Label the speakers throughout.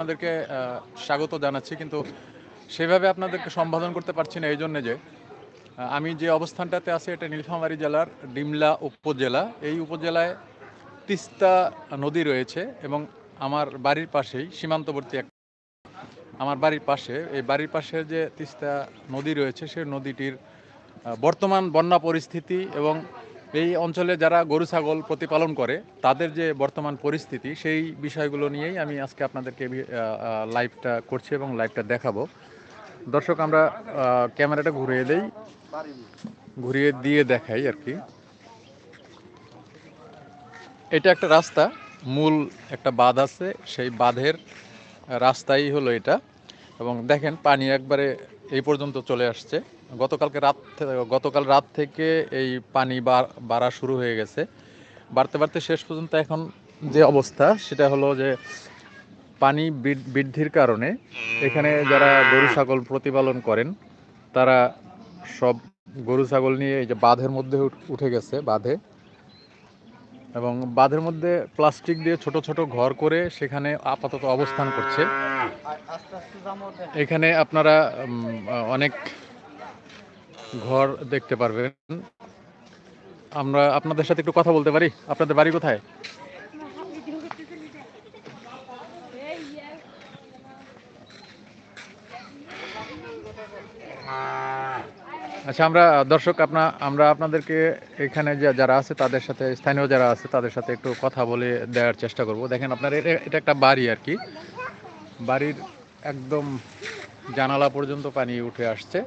Speaker 1: আপনাদেরকে স্বাগত জানাচ্ছি, কিন্তু সেভাবে আপনাদেরকে সম্বোধন করতে পারছি না এই জন্য যে আমি যে অবস্থানটাতে আছি, এটা নীলফামারী জেলার ডিমলা উপজেলা। এই উপজেলায় তিস্তা নদী রয়েছে এবং আমার বাড়ির পাশেই, সীমান্তবর্তী এক আমার বাড়ির পাশে, এই বাড়ির পাশে যে তিস্তা নদী রয়েছে, সেই নদীটির বর্তমান বন্যা পরিস্থিতি এবং এই অঞ্চলে যারা গরু, ছাগল প্রতিপালন করে, তাদের যে বর্তমান পরিস্থিতি, সেই বিষয়গুলো নিয়েই আমি আজকে আপনাদেরকে লাইভটা করছি এবং লাইভটা দেখাবো। দর্শক, আমরা ক্যামেরাটা ঘুরিয়ে দেই। ঘুরিয়ে দিয়ে দেখাই আর কি। এটা একটা রাস্তা, মূল একটা বাঁধ আছে, সেই বাঁধের রাস্তাই হলো এটা। এবং দেখেন, পানি একবারে এই পর্যন্ত চলে আসছে। গতকালকে রাত গতকাল রাত থেকে এই পানি বাড়া শুরু হয়ে গেছে। বাড়তে বাড়তে শেষ পর্যন্ত এখন যে অবস্থা, সেটা হলো যে পানি বৃদ্ধির কারণে এখানে যারা গরু, ছাগল প্রতিপালন করেন, তারা সব গরু, ছাগল নিয়ে এই যে বাঁধের মধ্যে উঠে গেছে, বাঁধে। এবং বাঁধের মধ্যে প্লাস্টিক দিয়ে ছোট ছোট ঘর করে সেখানে আপাতত অবস্থান করছে। এখানে আপনারা অনেক ঘর দেখতে পারবেন। আমরা আপনাদের সাথে একটু কথা বলতে পারি। আপনাদের বাড়ি কোথায়? আচ্ছা আমরা, দর্শক, আপনা, আমরা আপনাদেরকে এখানে যা- যারা আছে, তাদের সাথে, স্থানীয় যারা আছে, তাদের সাথে একটু কথা বলে দেওয়ার চেষ্টা করব। দেখেন আপনার এটা- একটা বাড়ি আর কি। বাড়ির একদম জানালা পর্যন্ত পানি উঠে আসছে।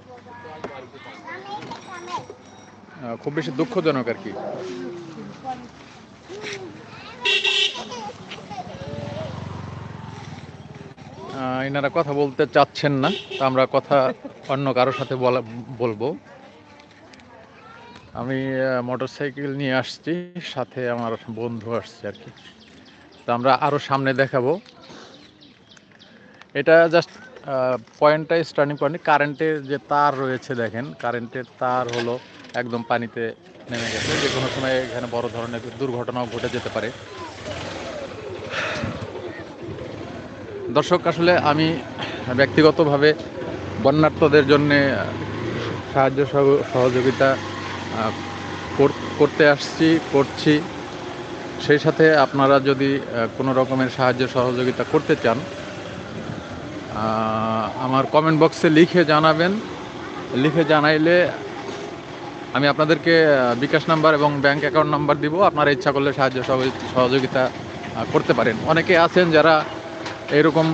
Speaker 1: খুব বেশি দুঃখজনক আর কি। এনারা কথা বলতে চাচ্ছেন না, তা আমরা কথা অন্য কারোর সাথে বলা বলব। আমি মোটর সাইকেল নিয়ে আসছি, সাথে আমার বন্ধু আসছে আর কি। তা আমরা আরও সামনে দেখাবো। এটা জাস্ট পয়েন্টটা স্টার্টিং পয়েন্ট কারেন্টের যে তার রয়েছে দেখেন কারেন্টের তার হলো একদম পানিতে নেমে গেছে। যে কোনো সময় এখানে বড় ধরনের দুর্ঘটনাও ঘটে যেতে পারে। দর্শক, আসলে আমি ব্যক্তিগতভাবে বন্যার্থদের জন্য সাহায্য সহ- সহযোগিতা কর- করতে আসছি, করছি। সেই সাথে আপনারা যদি কোনো রকমের সাহায্য সহযোগিতা করতে চান আমার কমেন্ট বক্সে লিখে জানাবেন। লিখে জানাইলে আমি আপনাদেরকে বিকাশ নাম্বার এবং ব্যাংক অ্যাকাউন্ট নাম্বার দিব। আপনারা ইচ্ছা করলে সাহায্য সহযোগি- সহযোগিতা করতে পারেন। অনেকে আছেন যারা এরকম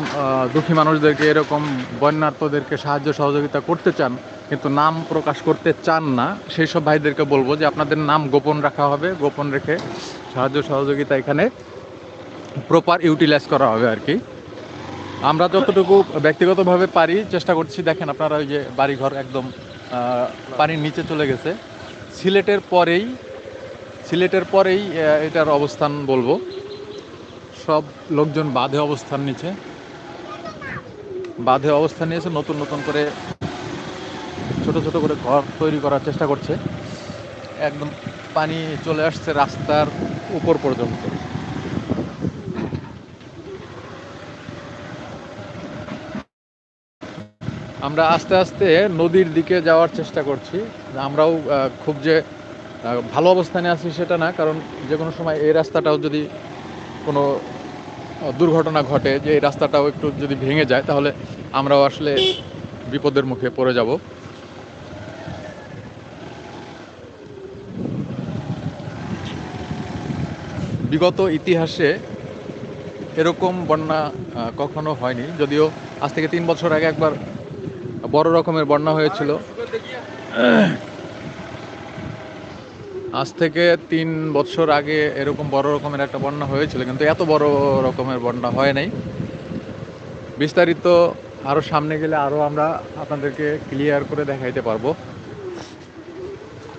Speaker 1: দুঃখী মানুষদেরকে, এরকম বন্যার্থদেরকে সাহায্য সহযোগিতা করতে চান, কিন্তু নাম প্রকাশ করতে চান না সেই সব ভাইদেরকে বলব যে আপনাদের নাম গোপন রাখা হবে, গোপন রেখে সাহায্য সহযোগিতা এখানে প্রপার ইউটিলাইজ করা হবে আর কি। আমরা যতটুকু ব্যক্তিগতভাবে পারি, চেষ্টা করছি। দেখেন আপনারা ওই যে বাড়িঘর একদম পানির নিচে চলে গেছে। সিলেটের পরেই সিলেটের পরেই এটার অবস্থান বলব। সব লোকজন বাঁধে অবস্থান নিচ্ছে বাঁধে অবস্থান নিয়েছে নতুন নতুন করে ছোট ছোট করে ঘর তৈরি করার চেষ্টা করছে। একদম পানি চলে আসছে রাস্তার উপর পর্যন্ত। আমরা আস্তে আস্তে নদীর দিকে যাওয়ার চেষ্টা করছি। আমরাও খুব যে ভালো অবস্থানে আছি সেটা না, কারণ যে কোনো সময় এই রাস্তাটাও যদি কোনো দুর্ঘটনা ঘটে, যে এই রাস্তাটাও একটু যদি ভেঙে যায়, তাহলে আমরাও আসলে বিপদের মুখে পড়ে যাব। বিগত ইতিহাসে এরকম বন্যা কখনো হয়নি, যদিও আজ থেকে তিন বছর আগে একবার বড় রকমের বন্যা হয়েছিল। আজ থেকে তিন বছর আগে এরকম বড় রকমের একটা বন্যা হয়েছিল, কিন্তু এত বড় রকমের বন্যা হয় নাই। বিস্তারিত আরও সামনে গেলে আরও আমরা আপনাদেরকে ক্লিয়ার করে দেখাইতে পারব।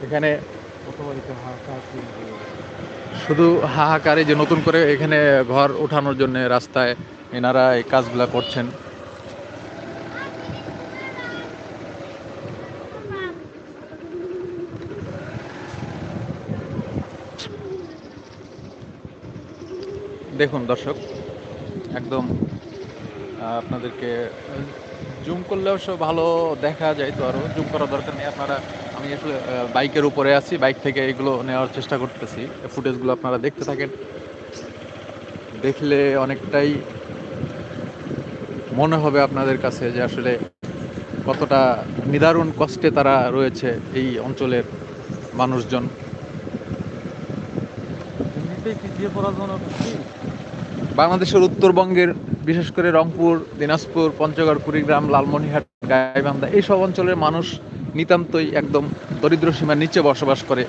Speaker 1: এখানে শুধু হাহাকারে যে নতুন করে এখানে ঘর ওঠানোর জন্য রাস্তায় এনারা এই কাজগুলা করছেন। দেখুন দর্শক, একদম আপনাদেরকে জুম করলে অবশ্য ভালো দেখা যায়, তো আরও জুম করার দরকার নেই। আপনারা, আমি আসলে বাইকের উপরে আছি, বাইক থেকে এগুলো নেওয়ার চেষ্টা করতেছি। ফুটেজগুলো আপনারা দেখতে থাকেন। দেখলে অনেকটাই মনে হবে আপনাদের কাছে যে আসলে কতটা নিদারুণ কষ্টে তারা রয়েছে এই অঞ্চলের মানুষজন।
Speaker 2: পিছিয়ে পড়ার জন্য?
Speaker 1: বাংলাদেশের উত্তরবঙ্গের, বিশেষ করে রংপুর, দিনাজপুর, পঞ্চগড়, কুড়িগ্রাম, লালমনিরহাট, গাইবান্ধা, এইসব অঞ্চলের মানুষ নিতান্তই একদম দরিদ্র সীমার নিচে বসবাস করে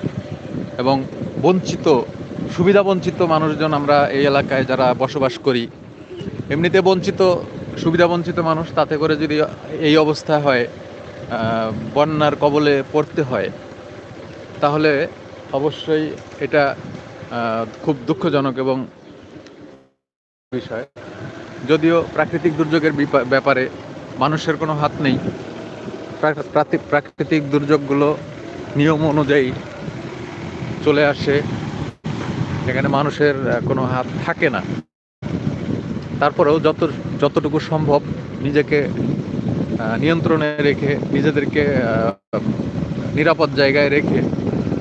Speaker 1: এবং বঞ্চিত সুবিধা বঞ্চিত মানুষজন আমরা এই এলাকায় যারা বসবাস করি। এমনিতে বঞ্চিত সুবিধা বঞ্চিত মানুষ, তাতে করে যদি এই অবস্থা হয় বন্যার কবলে পড়তে হয়, তাহলে অবশ্যই এটা খুব দুঃখজনক এবং বিষয়। যদিও প্রাকৃতিক দুর্যোগের ব্যাপারে মানুষের কোনো হাত নেই। প্রাকৃতিক দুর্যোগগুলো নিয়ম অনুযায়ী চলে আসে। এখানে মানুষের কোনো হাত থাকে না। তারপরেও যত, যতটুকু সম্ভব নিজেকে নিয়ন্ত্রণে রেখে, নিজেদেরকে নিরাপদ জায়গায় রেখে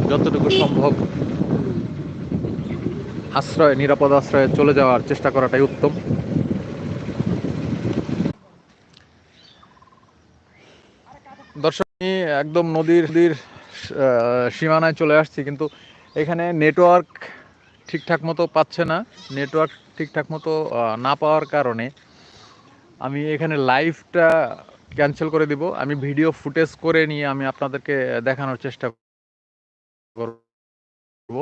Speaker 1: যতটুকু সম্ভব আশ্রয়, নিরাপদ আশ্রয়ে চলে যাওয়ার চেষ্টা করাটাই উত্তম। দর্শক একদম নদীর নদীর সীমানায় চলে আসছি, কিন্তু এখানে নেটওয়ার্ক ঠিকঠাক মতো পাচ্ছে না। নেটওয়ার্ক ঠিকঠাক মতো না পাওয়ার কারণে আমি এখানে লাইভটা ক্যান্সেল করে দিব। আমি ভিডিও ফুটেজ করে নিয়ে আমি আপনাদেরকে দেখানোর চেষ্টা করব।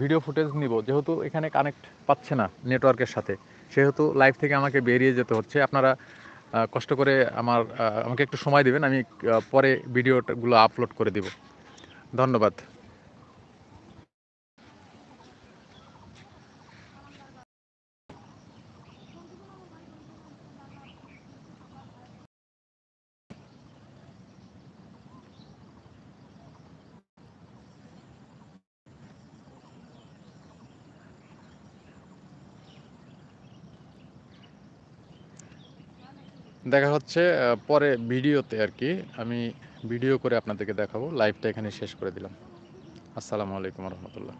Speaker 1: ভিডিও ফুটেজ নিব, যেহেতু এখানে কানেক্ট পাচ্ছে না নেটওয়ার্কের সাথে, সেহেতু লাইভ থেকে আমাকে বেরিয়ে যেতে হচ্ছে। আপনারা কষ্ট করে আমার আমাকে একটু সময় দেবেন, আমি পরে ভিডিওগুলো আপলোড করে দিব। ধন্যবাদ। দেখা হচ্ছে পরে ভিডিওতে আর কি। আমি ভিডিও করে আপনাদেরকে দেখাবো। লাইভটা এখানে শেষ করে দিলাম। আসসালামু আলাইকুম রহমতুল্লাহ।